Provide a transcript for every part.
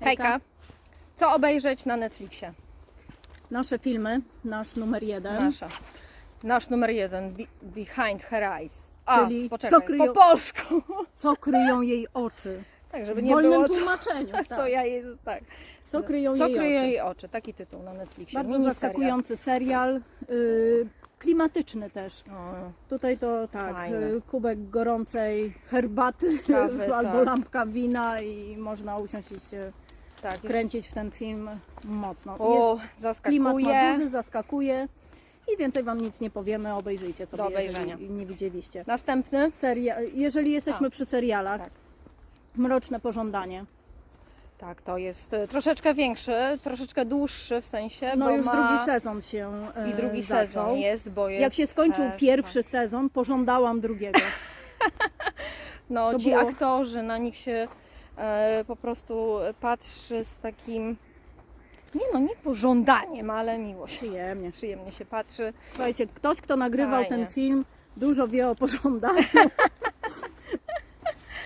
Hejka. Co obejrzeć na Netflixie? Nasze filmy, nasz numer jeden. Nasza. Nasz numer jeden, Be- Behind Her Eyes. A, Czyli poczekaj, co kryją- po polsku. Co kryją jej oczy? Tak, żeby W nie wolnym było co, tłumaczeniu. co Tak. ja jej, tak. Co kryją Co jej kryją oczy? jej oczy? Taki tytuł na Netflixie. Bardzo Miniserial. zaskakujący serial. y, klimatyczny też. O, Tutaj to tak, Fajne. y, kubek gorącej herbaty Kawy, albo tak. lampka wina i można usiąść i się tak, jest- kręcić w ten film mocno. O, Jest, klimat ma zaskakuje. duży, zaskakuje i więcej Wam nic nie powiemy, obejrzyjcie sobie, Do obejrzenia. jeżeli nie widzieliście. Następny? Seria, jeżeli jesteśmy A. przy serialach, Tak. Mroczne Pożądanie. Tak, to jest e, troszeczkę większy, troszeczkę dłuższy w sensie, No bo już ma... drugi sezon się e, I drugi zaczął. sezon jest, bo jest... Jak się skończył e, pierwszy sezon, pożądałam drugiego. No, To ci było- aktorzy, na nich się e, po prostu patrzy z takim, nie no, nie pożądaniem, ale miłość. Przyjemnie. Przyjemnie się patrzy. Słuchajcie, ktoś, kto nagrywał Fajnie. ten film, dużo wie o pożądaniu.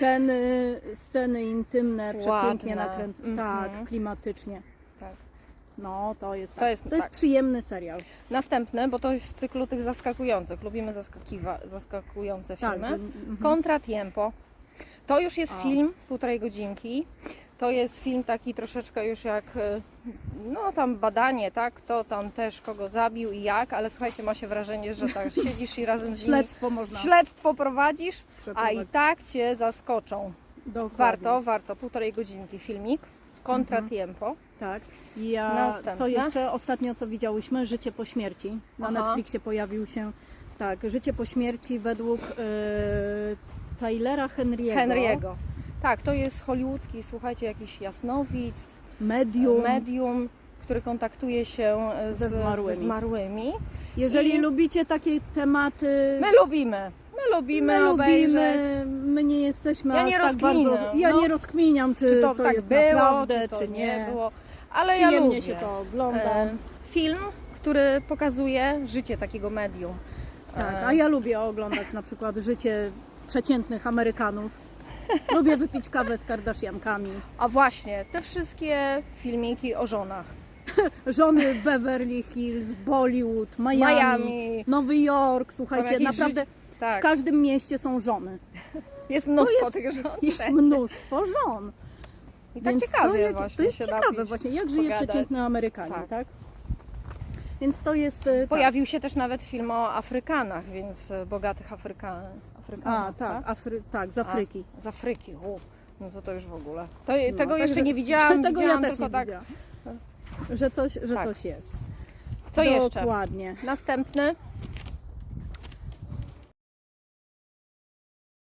sceny, sceny intymne, przepięknie Ładne. nakręcone. Mhm. Tak, klimatycznie. Tak. No, to jest, To tak. jest- to jest tak. przyjemny serial. Następny, bo to jest z cyklu tych zaskakujących. Lubimy zaskakiwa- zaskakujące filmy. Tak, że, mhm. Contra Tiempo. To już jest O. film półtorej godzinki. To jest film taki troszeczkę już jak, e, no tam badanie, tak? Kto tam też kogo zabił i jak, ale słuchajcie, ma się wrażenie, że tak siedzisz i razem z nimi Śledztwo można śledztwo prowadzisz, a i tak Cię zaskoczą. Dokładnie. Warto, warto, półtorej godzinki filmik. Contra Mhm. Tiempo. Tak. I Ja, Następne. co jeszcze ostatnio co widziałyśmy? Życie po śmierci. Na Aha. Netflixie pojawił się tak, Życie po śmierci według e, Tylera Henry'ego. Henry'ego. Tak, to jest hollywoodzki, słuchajcie, jakiś jasnowic, Medium. medium, który kontaktuje się e, z, Ze zmarłymi. ze zmarłymi. Jeżeli I- lubicie takie tematy, My lubimy, my lubimy, my lubimy, my nie jesteśmy Ja aż nie tak bardzo. Ja no. nie rozkminiam, czy, Czy to, to, tak jest było, naprawdę, czy czy nie. było. Ale ja Przyjemnie lubię. się to ogląda. E, film, który pokazuje życie takiego medium. Tak, E, a ja lubię oglądać na przykład życie przeciętnych Amerykanów. Lubię wypić kawę z Kardashiankami. a właśnie, te wszystkie filmiki o żonach. Żony Beverly Hills, Bollywood, Miami, Miami. Nowy Jork. Tam Słuchajcie, jakieś naprawdę życie- Tak, w każdym mieście są żony. jest mnóstwo jest- tych żon. Jest wszędzie. mnóstwo żon. I tak Więc ciekawie to, jak- właśnie to jest się ciekawe napić, właśnie, jak żyje pogadać. przeciętny Amerykanin, Tak. tak? Więc to jest... e, tak. Pojawił się też nawet film o Afrykanach, więc e, bogatych Afryka... Afrykanach. A, tak, Afry, tak, z Afryki. Z Afryki. U, no to to już w ogóle. To, No, tego jeszcze nie widziałam, Tego widziałam ja też nie tak. widziałam. Że coś, że Tak. coś jest. Co jeszcze? Dokładnie. Następny